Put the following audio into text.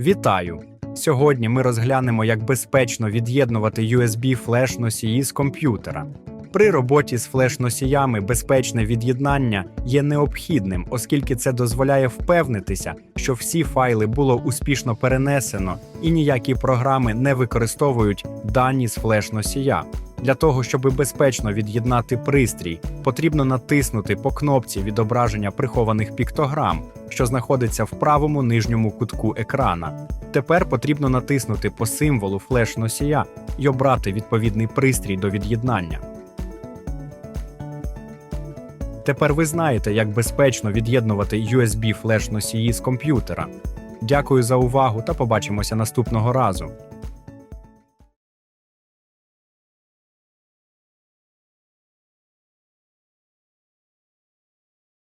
Вітаю! Сьогодні ми розглянемо, як безпечно від'єднувати USB флеш-носії з комп'ютера. При роботі з флеш-носіями безпечне від'єднання є необхідним, оскільки це дозволяє впевнитися, що всі файли було успішно перенесено і ніякі програми не використовують дані з флеш-носія. Для того, щоб безпечно від'єднати пристрій, потрібно натиснути по кнопці відображення прихованих піктограм, що знаходиться в правому нижньому кутку екрана. Тепер потрібно натиснути по символу флеш-носія і обрати відповідний пристрій до від'єднання. Тепер ви знаєте, як безпечно від'єднувати USB флеш-носії з комп'ютера. Дякую за увагу та побачимося наступного разу.